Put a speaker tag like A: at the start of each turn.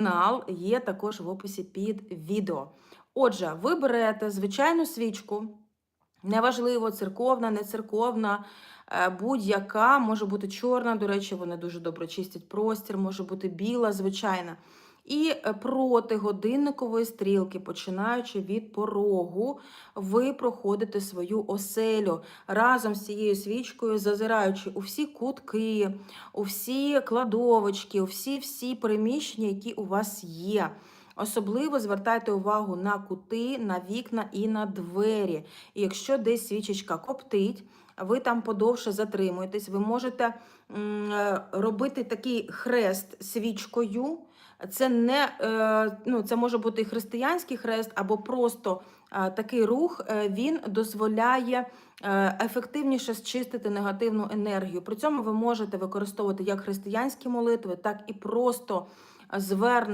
A: канал є також в описі під відео. Отже, ви берете звичайну свічку, неважливо, церковна, не церковна, е, будь-яка, може бути чорна, до речі, вони дуже добре чистять простір, може бути біла, звичайна. І е, проти годинникової стрілки, починаючи від порогу, ви проходите свою оселю разом з цією свічкою, зазираючи у всі кутки, у всі кладовочки, у всі-всі приміщення, які у вас є. Особливо звертайте увагу на кути, на вікна і на двері. І якщо десь свічечка коптить, ви там подовше затримуєтесь, ви можете е, робити такий хрест свічкою. Це не е, ну, це може бути християнський хрест, або просто е, такий рух. е, Він дозволяє ефективніше зчистити негативну енергію. При цьому ви можете використовувати як християнські молитви, так і просто звернення.